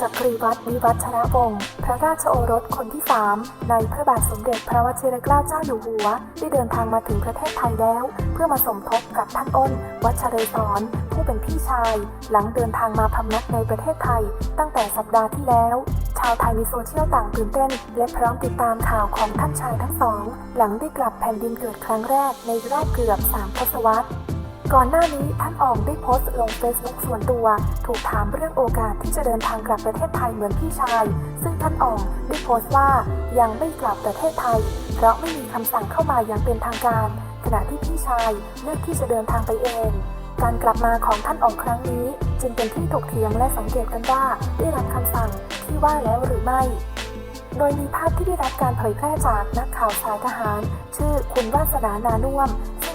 จักรีวัฒน์วิวัชรวงศ์พระราชโอรสคนที่สามในพระบาทสมเด็จพระวชิรเกล้าเจ้าอยู่หัว ได้เดินทางมาถึงประเทศไทยแล้ว เพื่อมาสมทบกับท่านอ้น วัชเรศรผู้เป็นพี่ชาย หลังเดินทางมาพำนักในประเทศไทย ตั้งแต่สัปดาห์ที่แล้ว ชาวไทยในโซเชียลต่างตื่นเต้น และพร้อมติดตามข่าวของท่านชายทั้งสอง หลังได้กลับแผ่นดินเกิดครั้งแรกในรอบเกือบสามทศวรรษ ก่อนหน้านี้ท่านอองได้โพสต์ลงเฟซบุ๊กส่วนตัว ถูกถามเรื่องโอกาสที่จะเดินทางกลับประเทศไทยเหมือนพี่ชาย ซึ่งท่านอองได้โพสต์ว่ายังไม่กลับประเทศไทย เพราะไม่มีคำสั่งเข้ามาอย่างเป็นทางการ ขณะที่พี่ชายเลือกที่จะเดินทางไปเอง การกลับมาของท่านอองครั้งนี้ จึงเป็นที่ถกเถียงและสังเกตกันว่าได้รับคำสั่งที่ว่าแล้วหรือไม่โดยมีภาพที่ได้รับการเผยแพร่จากนักข่าวสายทหาร ชื่อคุณวาสนานานุ่วม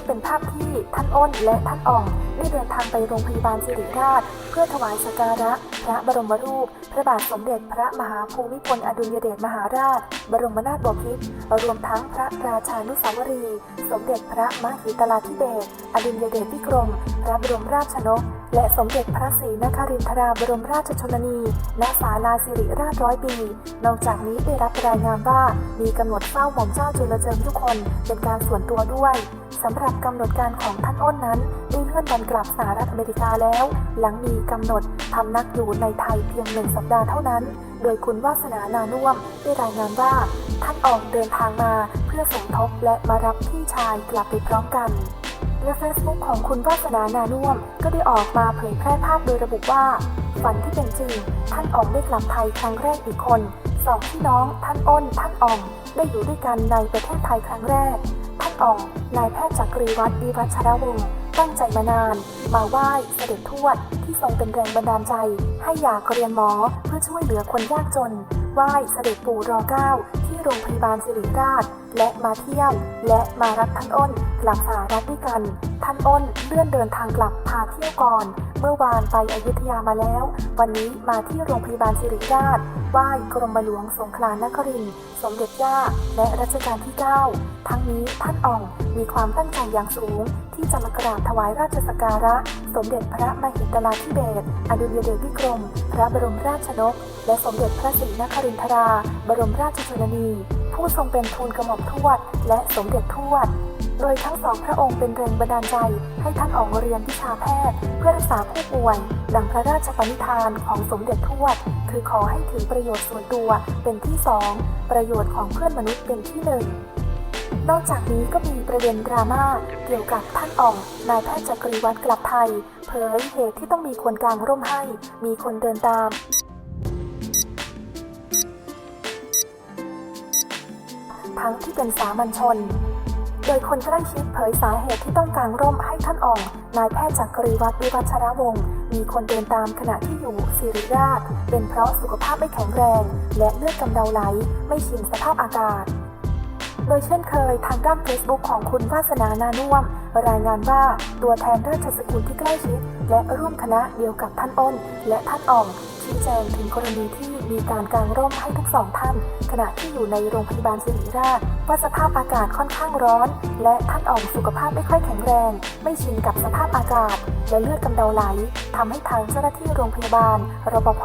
เป็นภาพที่ท่านอ้นและท่านอ่องได้เดินทางไปโรงพยาบาลสิริราช เพื่อถวายสักการะ พระบรมรูป พระบาทสมเด็จพระมหาภูมิพลอดุลยเดชมหาราช บรมนาถบพิตรรวมทั้งพระราชานุสาวรี สมเด็จพระมหิตลาธิเบศรอดุลยเดชพิกรม พระบรมราชนก และสมเด็จพระศรีนครินทราบรมราชชนนีณศาลาสิริราชร้อยปี นอกจากนี้ได้รับรายงานว่ามีกำหนดเฝ้าหม่อมเจ้าจุลเจิมทุกคนเป็นการส่วนตัวด้วยสำหรับกำหนดการของท่านอ้นนั้นได้เลื่อนวันกลับสหรัฐอเมริกาแล้ว หลังมีกำหนดพำนักอยู่ในไทยเพียงหนึ่งสัปดาห์เท่านั้น โดยคุณวาสนานานุ่วมได้รายงานว่า ท่านออกเดินทางมาเพื่อสมทบและมารับพี่ชายกลับไปพร้อมกัน และเฟซบุ๊กของคุณวาสนานานุ่มก็ได้ออกมาเผยแพร่ภาพโดยระบุว่า ฝันที่เป็นจริง ท่านออกได้กลับไทยครั้งแรกอีกคนสองพี่น้อง ท่านอ้น ท่านอ่องได้อยู่ด้วยกันในประเทศไทยครั้งแรก ท่านอ่องนายแพทย์จักรีวัฒน์วิวัชรวงศ์ตั้งใจมานาน มาไหว้เสด็จทวดที่ทรงเป็นแรงบันดาลใจ ให้อยากเรียนหมอเพื่อช่วยเหลือคนยากจนไหว้เสด็จปู่รอเก้า ที่โรงพยาบาลสิริราช และมาเที่ยว และมารับท่านอ้นกลับสหรัฐด้วยกัน ท่านอ้นเลื่อนเดินทางกลับพาเที่ยวก่อน เมื่อวานไปอยุธยามาแล้ว วันนี้มาที่โรงพยาบาลสิริราชไหว้กรมหลวงสงขลานครินสมเด็จย่า และรัชกาลที่ 9 ทั้งนี้ท่านอ่องมีความตั้งใจอย่างสูง ที่จะมากราบถวายราชสักการะ สมเด็จพระมหิดลาธิเบศอดุลยเดชวิกรม พระบรมราชนก และสมเด็จพระศรีนครินทรา บรมราชชนนีผู้ทรงเป็นทูลกระหม่อมทวด และสมเด็จทวด โดยทั้งสองพระองค์เป็นแรงบันดาลใจให้ท่านออกเรียนวิชาแพทย์ เพื่อรักษาผู้ป่วย ดังพระราชปณิธานของสมเด็จทวด คือขอให้ถือประโยชน์ส่วนตัวเป็นที่สองประโยชน์ของเพื่อนมนุษย์เป็นที่หนึ่งนอกจากนี้ก็มีประเด็นดราม่าเกี่ยวกับท่านอ่องนายแพทย์จักรีวัฒน์กลับไทย เผยเหตุที่ต้องมีคนกลางร่มให้ มีคนเดินตาม ทั้งที่เป็นสามัญชน โดยคนใกล้ชิดเผยสาเหตุที่ต้องการร่มให้ท่านอ่อง นายแพทย์จักรีวัฒน์วิวัชรวงศ์มีคนเดินตามขณะที่อยู่สิริราช เป็นเพราะสุขภาพไม่แข็งแรง และเลือดกำเดาไหล ไม่ชินสภาพอากาศ ดยเช่นเคยทางด้าน Facebook ของคุณวาสนานานุ่วม รายงานว่าตัวแทนราชสกุลที่ใกล้ชิด และร่วมคณะเดียวกับท่านอ้น และท่านอ่องชี้แจงถึงกรณีที่มีการกางร่มให้ทั้งสองท่าน ขณะที่อยู่ในโรงพยาบาลศิริราชว่าสภาพอากาศค่อนข้างร้อน และท่านอ่องสุขภาพไม่ค่อยแข็งแรง ไม่ชินกับสภาพอากาศและเลือดกำเดาไหลทำให้ทางเจ้าหน้าที่โรงพยาบาลรปภ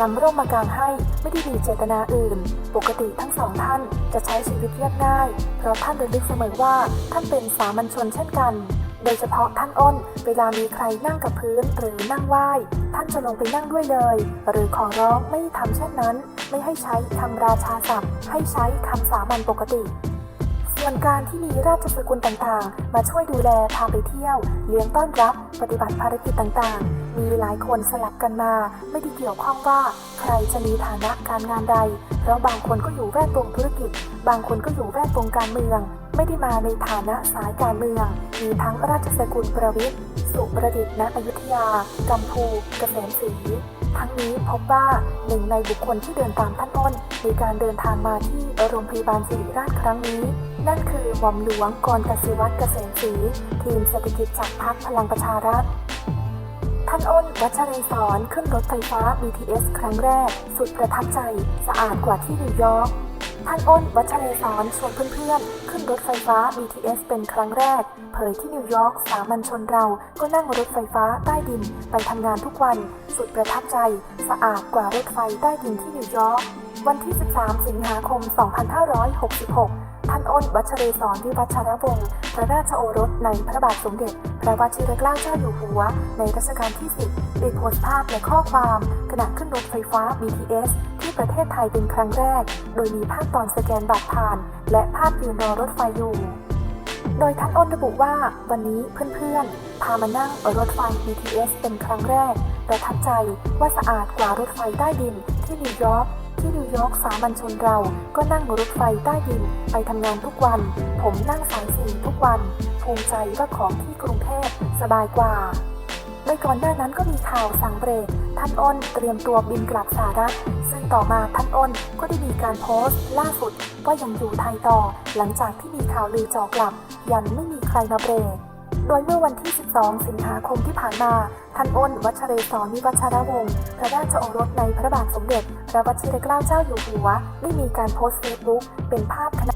นำร่มมากางให้ไม่ได้มีเจตนาอื่น ปกติทั้งสองท่านจะใช้ชีวิตเรียบง่าย เพราะท่านระลึกเสมอว่าท่านเป็นสามัญชนเช่นกันโดยเฉพาะท่านอ้น เวลามีใครนั่งกับพื้นหรือนั่งไหว้ ท่านจะลงไปนั่งด้วยเลย หรือขอร้องไม่ทำเช่นนั้น ไม่ให้ใช้คำราชาศัพท์ ให้ใช้คำสามัญปกติ ส่วนการที่มีราชสกุลต่างๆ มาช่วยดูแลพาไปเที่ยว เลี้ยงต้อนรับ ปฏิบัติภารกิจต่างๆ มีหลายคนสลับกันมา ไม่ได้เกี่ยวข้องว่าใครจะมีฐานะการงานใด เพราะบางคนก็อยู่แวดวงธุรกิจ บางคนก็อยู่แวดวงการเมือง ไม่ได้มาในฐานะสายการเมือง มีทั้งราชสกุลประวิทย์ สุประดิษฐ์ณอยุธยากัมพูเกษมศรี ทั้งนี้พบว่าหนึ่งในบุคคลที่เดินตามท่านอ้นในการเดินทางมาที่โรงพยาบาลศิริราชครั้งนี้ นั่นคือหม่อมหลวงกรกสิวัตรเกษมศรีทีมเศรษฐกิจจากพรรคพลังประชารัฐท่านอ้นวัชเรศรขึ้นรถไฟฟ้า BTS ครั้งแรก สุดประทับใจ สะอาดกว่าที่นิวยอร์ก ท่านอ้นวัชเรศรชวนเพื่อนๆ ขึ้นรถไฟฟ้า BTS เป็นครั้งแรก เผยที่นิวยอร์กสามัญชนเราก็นั่งรถไฟฟ้าใต้ดินไปทำงานทุกวัน สุดประทับใจ สะอาดกว่ารถไฟใต้ดินที่นิวยอร์กวันที่ 13 สิงหาคม 2566 ท่านอ้นวัชเรศรวิวัชรวงศ์พระราชโอรสในพระบาทสมเด็จ พระวชิรเกล้าเจ้าอยู่หัว ในรัชกาลที่ 10 ได้โพสต์ภาพและข้อความขณะขึ้นรถไฟฟ้า BTS ที่ประเทศไทยเป็นครั้งแรก โดยมีภาพตอนสแกนบัตรผ่าน และภาพยืนรอรถไฟอยู่โดยท่านอ้นระบุว่าวันนี้เพื่อนๆ พามานั่งรถไฟ BTS เป็นครั้งแรกประทับใจว่าสะอาดกว่ารถไฟใต้ดินที่นิวยอร์ก ที่นิวยอร์กสามัญชนเราก็นั่งรถไฟใต้ดินไปทำงานทุกวัน ผมนั่งสายสีทุกวัน ภูมิใจว่าของที่กรุงเทพสบายกว่าโดยก่อนหน้านั้นก็มีข่าวสั่งเบรก ท่านอ้นเตรียมตัวบินกลับสหรัฐ ซึ่งต่อมาท่านอ้นก็ได้มีการโพสต์ ล่าสุดว่ายังอยู่ไทยต่อ หลังจากที่มีข่าวลือจอกลับ ยันไม่มีใครมาเบรก โดยเมื่อวันที่ 12 สิงหาคมที่ผ่านมา ท่านอ้น วัชเรศรวิวัชรวงศ์พระราชโอรสในพระบาทสมเด็จ ระวัชิรเกล้าเจ้าอยู่หัวได้มีการโพสต์เฟซบุ๊กเป็นภาพขณะ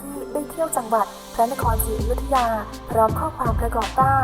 ที่ได้เที่ยวจังหวัดพระนครศรีอยุธยา พร้อมข้อความประกอบว่า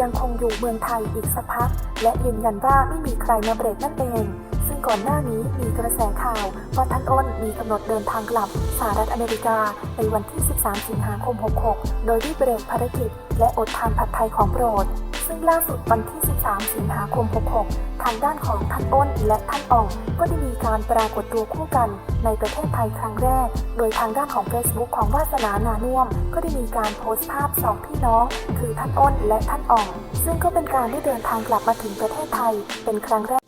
ยังคงอยู่เมืองไทยอีกสักพัก และยืนยันว่าไม่มีใครมาเบรกนั่นเองซึ่งก่อนหน้านี้มีกระแสข่าวว่าท่านอ้นมีกำหนดเดินทางกลับสหรัฐอเมริกา ในวันที่ 13 สิงหาคม 66 โดยได้เบรกภารกิจ และอดทานผัดไทยของโปรด ซึ่งล่าสุดวันที่ 13 สิงหาคม 66 ทางด้านของท่านอ้นและท่านอ่อง ก็ได้มีการปรากฏตัวคู่กันในประเทศไทยครั้งแรก โดยทางด้านของ Facebook ของวาสนานานุ่วม ก็ได้มีการโพสต์ภาพสองพี่น้อง คือท่านอ้นและท่านอ่อง ซึ่งก็เป็นการได้เดินทางกลับมาถึงประเทศไทยเป็นครั้งแรก